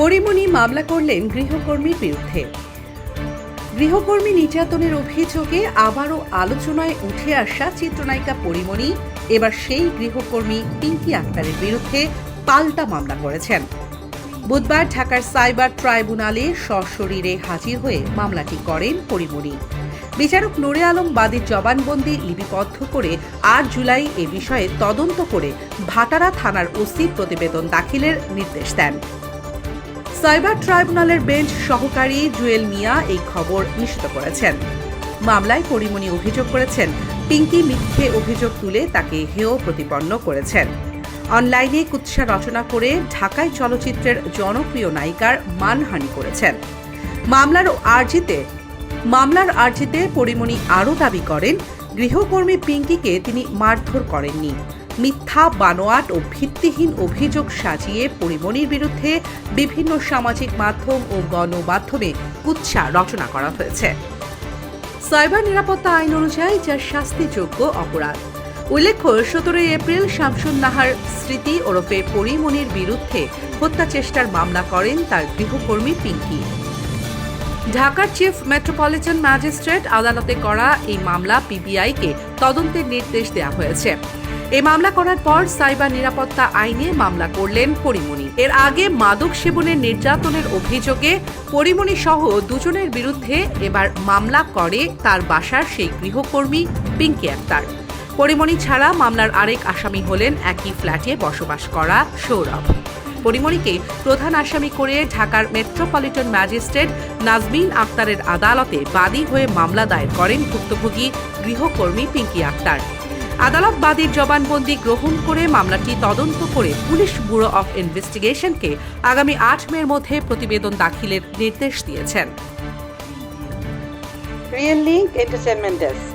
পরিমণি মামলা করলেন গৃহকর্মীর বিরুদ্ধে। গৃহকর্মী নির্যাতনের অভিযোগে আবারও আলোচনায় উঠে আসা চিত্রনায়িকা পরিমণি এবার সেই গৃহকর্মী পিঙ্কি আক্তারের বিরুদ্ধে পাল্টা মামলা করেছেন। বুধবার ঢাকার সাইবার ট্রাইব্যুনালে সশরীরে হাজির হয়ে মামলাটি করেন পরিমণি। বিচারক নুরে আলম বাদীর জবানবন্দি লিপিবদ্ধ করে আট জুলাই এ বিষয়ে তদন্ত করে ভাটারা থানার ওসি প্রতিবেদন দাখিলের নির্দেশ দেন। সাইবার ট্রাইব্যুনালের বেঞ্চ সহকারী জুয়েল মিয়া এই খবর নিশ্চিত করেছেন। মামলায় পরিমণি অভিযোগ করেছেন, পিঙ্কি মিথ্যে অভিযোগ তুলে তাকে হেয় প্রতিপন্ন করেছেন। অনলাইনে কুৎসা রচনা করে ঢাকায় চলচ্চিত্রের জনপ্রিয় নায়িকার মানহানি করেছেন। মামলার আর্জিতে মামলার আর্জিতে পরিমণি আরও দাবি করেন, গৃহকর্মী পিঙ্কিকে তিনি মারধর করেননি। মিথ্যা, বানোয়াট ও ভিত্তিহীন অভিযোগ সাজিয়ে পরিমণির বিরুদ্ধে বিভিন্ন সামাজিক মাধ্যম ও গণমাধ্যমে কুৎসা রচনা করা হয়েছে। সাইবার নিরাপত্তা আইন অনুযায়ী যা শাস্তিযোগ্য অপরাধ। উল্লেখ্য, সতেরোই এপ্রিল শামসুন নাহার স্মৃতি ওরফে পরিমণির বিরুদ্ধে হত্যা চেষ্টার মামলা করেন তার গৃহকর্মী পিঙ্কি। ঢাকার চিফ মেট্রোপলিটন ম্যাজিস্ট্রেট আদালতে করা এই মামলা পিবিআইকে তদন্তের নির্দেশ দেওয়া হয়েছে। এই মামলা করার পর সাইবার নিরাপত্তা আইনে মামলা করলেন পরিমণি। এর আগে মাদক সেবনের নির্যাতনের অভিযোগে পরিমণি সহ দুজনের বিরুদ্ধে এবার মামলা করে তার বাসার সেই গৃহকর্মী পিঙ্কি আক্তার। পরিমণি ছাড়া মামলার আরেক আসামি হলেন একই ফ্ল্যাটে বসবাস করা সৌরভ। পরিমণিকে প্রধান আসামি করে ঢাকার মেট্রোপলিটন ম্যাজিস্ট্রেট নাজমিন আক্তারের আদালতে বাদী হয়ে মামলা দায়ের করেন ভুক্তভোগী গৃহকর্মী পিঙ্কি আক্তার। আদালত বাদীর জবানবন্দি গ্রহণ করে মামলাটি তদন্ত করে পুলিশ ব্যুরো অফ ইনভেস্টিগেশনকে আগামী আট মের মধ্যে প্রতিবেদন দাখিলের নির্দেশ দিয়েছেন। Real link entertainment desk